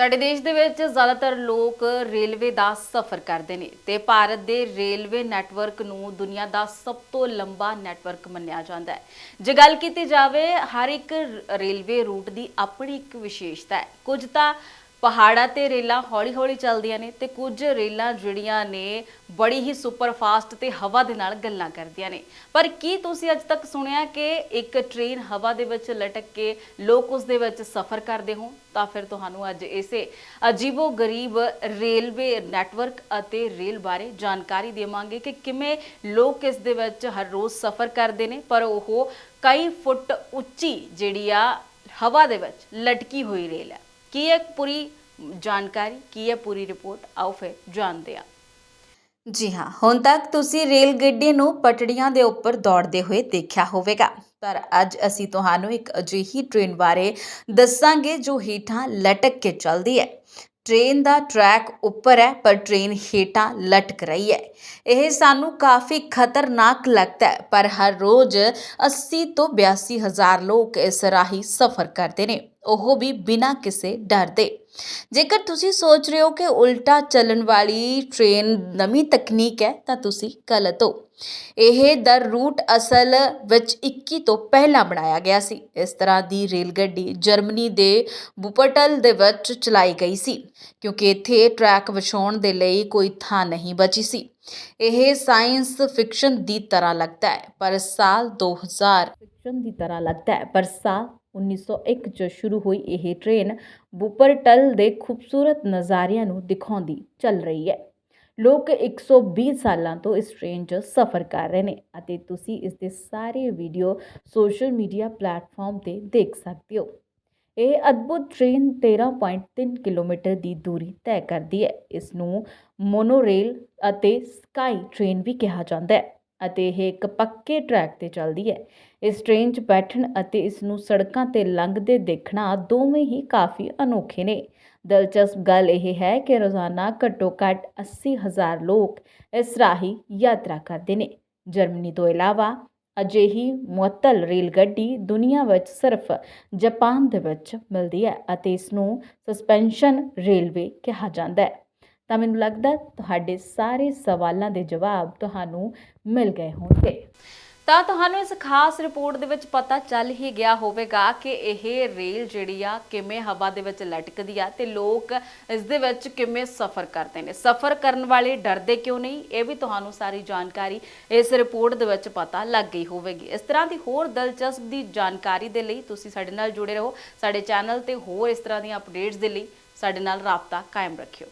ਸਾਡੇ ਦੇਸ਼ ਦੇ ਵਿੱਚ ਜ਼ਿਆਦਾਤਰ ਲੋਕ ਰੇਲਵੇ ਦਾ ਸਫ਼ਰ ਕਰਦੇ ਨੇ ਤੇ ਭਾਰਤ ਦੇ ਰੇਲਵੇ ਨੈਟਵਰਕ ਨੂੰ ਦੁਨੀਆ ਦਾ ਸਭ ਤੋਂ ਲੰਬਾ ਨੈਟਵਰਕ ਮੰਨਿਆ ਜਾਂਦਾ ਹੈ। ਜੇ ਗੱਲ ਕੀਤੀ ਜਾਵੇ, ਹਰ ਇੱਕ ਰੇਲਵੇ ਰੂਟ ਦੀ ਆਪਣੀ ਇੱਕ ਵਿਸ਼ੇਸ਼ਤਾ ਹੈ। ਕੁਝ ਤਾਂ ਪਹਾੜਾਂ ਤੇ ਰੇਲਾਂ ਹੌਲੀ-ਹੌਲੀ ਚੱਲਦੀਆਂ ਨੇ ਤੇ ਕੁਝ ਰੇਲਾਂ ਜਿਹੜੀਆਂ ਨੇ ਬੜੀ ਹੀ ਸੁਪਰ ਫਾਸਟ ਤੇ ਹਵਾ ਦੇ ਨਾਲ ਗੱਲਾਂ ਕਰਦੀਆਂ ਨੇ। ਪਰ ਕੀ ਤੁਸੀਂ ਅੱਜ ਤੱਕ ਸੁਣਿਆ ਕਿ ਇੱਕ ਟ੍ਰੇਨ ਹਵਾ ਦੇ ਵਿੱਚ ਲਟਕ ਕੇ ਲੋਕ ਉਸ ਦੇ ਵਿੱਚ ਸਫ਼ਰ ਕਰਦੇ ਹੋ ਤਾਂ ਫਿਰ ਤੁਹਾਨੂੰ ਅੱਜ ਇਸੇ ਅਜੀਬੋ ਗਰੀਬ ਰੇਲਵੇ ਨੈਟਵਰਕ ਅਤੇ ਰੇਲ ਬਾਰੇ ਜਾਣਕਾਰੀ ਦੇਵਾਂਗੇ ਕਿ ਕਿਵੇਂ ਲੋਕ ਇਸ ਦੇ ਵਿੱਚ ਹਰ ਰੋਜ਼ ਸਫ਼ਰ ਕਰਦੇ ਨੇ, ਪਰ ਉਹ ਕਈ ਫੁੱਟ ਉੱਚੀ ਜਿਹੜੀ ਆ ਹਵਾ ਦੇ ਵਿੱਚ ਲਟਕੀ ਹੋਈ ਰੇਲ ਹੈ। ਕੀ ਹੈ ਪੂਰੀ ਜਾਣਕਾਰੀ ਕੀ ਹੈ ਪੂਰੀ ਰਿਪੋਰਟ? ਆਓ ਫਿਰ ਜਾਣਦੇ ਹਾਂ। ਜੀ ਹਾਂ, ਹੁਣ ਤੱਕ ਤੁਸੀਂ ਰੇਲ ਗੱਡੀ ਨੂੰ ਪਟੜੀਆਂ ਦੇ ਉੱਪਰ ਦੌੜਦੇ ਹੋਏ ਦੇਖਿਆ ਹੋਵੇਗਾ। ਪਰ ਅੱਜ ਅਸੀਂ ਤੁਹਾਨੂੰ ਇੱਕ ਅਜਿਹੀ ਟ੍ਰੇਨ ਬਾਰੇ ਦੱਸਾਂਗੇ ਜੋ ਹੇਠਾਂ ਲਟਕ ਕੇ ਚੱਲਦੀ ਹੈ। ਟ੍ਰੇਨ ਦਾ ਟਰੈਕ ਉੱਪਰ ਹੈ, ਪਰ ਟ੍ਰੇਨ ਹੇਠਾਂ ਲਟਕ ਰਹੀ ਹੈ। ਇਹ ਸਾਨੂੰ ਕਾਫੀ ਖਤਰਨਾਕ ਲੱਗਦਾ ਹੈ, ਪਰ ਹਰ ਰੋਜ਼ 80 ਤੋਂ 82 ਹਜ਼ਾਰ ਲੋਕ ਇਸ ਰਾਹੀਂ ਸਫ਼ਰ ਕਰਦੇ ਨੇ। ਉਹ ਵੀ ਬਿਨਾਂ ਕਿਸੇ ਡਰ ਦੇ। ਜੇਕਰ ਤੁਸੀਂ ਸੋਚ ਰਹੇ ਹੋ ਕਿ ਉਲਟਾ ਚੱਲਣ ਵਾਲੀ ਟ੍ਰੇਨ ਨਵੀਂ ਤਕਨੀਕ ਹੈ, ਤਾਂ ਤੁਸੀਂ ਗਲਤ ਹੋ। ਇਹ ਦਰ ਰੂਟ ਅਸਲ ਵਿੱਚ 21 ਤੋਂ ਪਹਿਲਾਂ ਬਣਾਇਆ ਗਿਆ ਸੀ। ਇਸ ਤਰ੍ਹਾਂ ਦੀ ਰੇਲ ਗੱਡੀ ਜਰਮਨੀ ਦੇ ਬੁਪਟਲ ਦੇ ਵਿੱਚ ਚਲਾਈ ਗਈ ਸੀ, ਕਿਉਂਕਿ ਇੱਥੇ ਟਰੈਕ ਵਿਛਾਉਣ ਦੇ ਲਈ ਕੋਈ ਥਾਂ ਨਹੀਂ ਬਚੀ ਸੀ। ਇਹ ਸਾਇੰਸ ਫਿਕਸ਼ਨ ਦੀ ਤਰ੍ਹਾਂ ਲੱਗਦਾ ਹੈ, ਪਰ ਸਾਲ 2000 ਫਿਕਸ਼ਨ ਦੀ ਤਰ੍ਹਾਂ ਲੱਗਦਾ ਹੈ, ਪਰ ਸਾਲ 1901 ਚ ਸ਼ੁਰੂ ਹੋਈ ਇਹ ਟ੍ਰੇਨ ਬੁਪਰਟਲ ਦੇ ਖੂਬਸੂਰਤ ਨਜ਼ਾਰਿਆਂ ਨੂੰ ਦਿਖਾਉਂਦੀ ਚੱਲ ਰਹੀ ਹੈ। ਲੋਕ 120 ਸਾਲਾਂ ਤੋਂ ਇਸ ਟ੍ਰੇਨ 'ਚ ਸਫ਼ਰ ਕਰ ਰਹੇ ਨੇ ਅਤੇ ਤੁਸੀਂ ਇਸ ਦੇ ਸਾਰੇ ਵੀਡੀਓ ਸੋਸ਼ਲ ਮੀਡੀਆ ਪਲੇਟਫਾਰਮ ਤੇ ਦੇਖ ਸਕਦੇ ਹੋ। ਇਹ ਅਦਭੁਤ ਟ੍ਰੇਨ 13.3 ਕਿਲੋਮੀਟਰ ਦੀ ਦੂਰੀ ਤੈਅ ਕਰਦੀ ਹੈ। ਇਸ ਨੂੰ ਮੋਨੋਰੇਲ ਅਤੇ ਸਕਾਈ ਟ੍ਰੇਨ ਵੀ ਕਿਹਾ ਜਾਂਦਾ ਹੈ। ਅਤੇ ਇਹ ਇੱਕ ਪੱਕੇ ਟਰੈਕ ਤੇ ਚੱਲਦੀ ਹੈ। ਇਸ ਟ੍ਰੇਨ 'ਚ ਬੈਠਣ ਅਤੇ ਇਸ ਨੂੰ ਸੜਕਾਂ ਤੇ ਲੰਘਦੇ ਦੇਖਣਾ ਦੋਵੇਂ ਹੀ ਕਾਫੀ ਅਨੋਖੇ ਨੇ। ਦਿਲਚਸਪ ਗੱਲ ਇਹ ਹੈ ਕਿ ਰੋਜ਼ਾਨਾ ਘੱਟੋ-ਘੱਟ 80,000 ਲੋਕ ਇਸ ਰਾਹੀਂ ਯਾਤਰਾ ਕਰਦੇ ਨੇ। ਜਰਮਨੀ ਤੋਂ ਇਲਾਵਾ ਅਜਿਹੀ ਮੁਅੱਤਲ ਰੇਲ ਗੱਡੀ ਦੁਨੀਆ ਵਿੱਚ ਸਿਰਫ ਜਾਪਾਨ ਦੇ ਵਿੱਚ ਮਿਲਦੀ ਹੈ ਅਤੇ ਇਸ ਨੂੰ ਸਸਪੈਂਸ਼ਨ ਰੇਲਵੇ ਕਿਹਾ ਜਾਂਦਾ ਹੈ। ਤਾਂ ਮੈਨੂੰ ਲੱਗਦਾ ਤੁਹਾਡੇ ਸਾਰੇ ਸਵਾਲਾਂ ਦੇ ਜਵਾਬ ਤੁਹਾਨੂੰ ਮਿਲ ਗਏ ਹੋਣਗੇ। ਤਾਂ ਤੁਹਾਨੂੰ ਇਸ ਖਾਸ ਰਿਪੋਰਟ ਦੇ ਵਿੱਚ ਪਤਾ ਚੱਲ ਹੀ ਗਿਆ ਹੋਵੇਗਾ ਕਿ ਇਹ ਰੇਲ ਜਿਹੜੀ ਆ ਕਿਵੇਂ ਹਵਾ ਦੇ ਵਿੱਚ ਲਟਕਦੀ ਆ ਤੇ ਲੋਕ ਇਸ ਦੇ ਵਿੱਚ ਕਿਵੇਂ ਸਫ਼ਰ ਕਰਦੇ ਨੇ। ਸਫ਼ਰ ਕਰਨ ਵਾਲੇ ਡਰਦੇ ਕਿਉਂ ਨਹੀਂ? ਇਹ ਵੀ ਤੁਹਾਨੂੰ ਸਾਰੀ ਜਾਣਕਾਰੀ ਇਸ ਰਿਪੋਰਟ ਦੇ ਵਿੱਚ ਪਤਾ ਲੱਗ ਗਈ ਹੋਵੇਗੀ। ਇਸ ਤਰ੍ਹਾਂ ਦੀ ਹੋਰ ਦਿਲਚਸਪ ਦੀ ਜਾਣਕਾਰੀ ਦੇ ਲਈ ਤੁਸੀਂ ਸਾਡੇ ਨਾਲ ਜੁੜੇ ਰਹੋ। ਸਾਡੇ ਚੈਨਲ ਤੇ ਹੋਰ ਇਸ ਤਰ੍ਹਾਂ ਦੀਆਂ ਅਪਡੇਟਸ ਦੇ ਲਈ ਸਾਡੇ ਨਾਲ ਰਾਬਤਾ ਕਾਇਮ ਰੱਖਿਓ।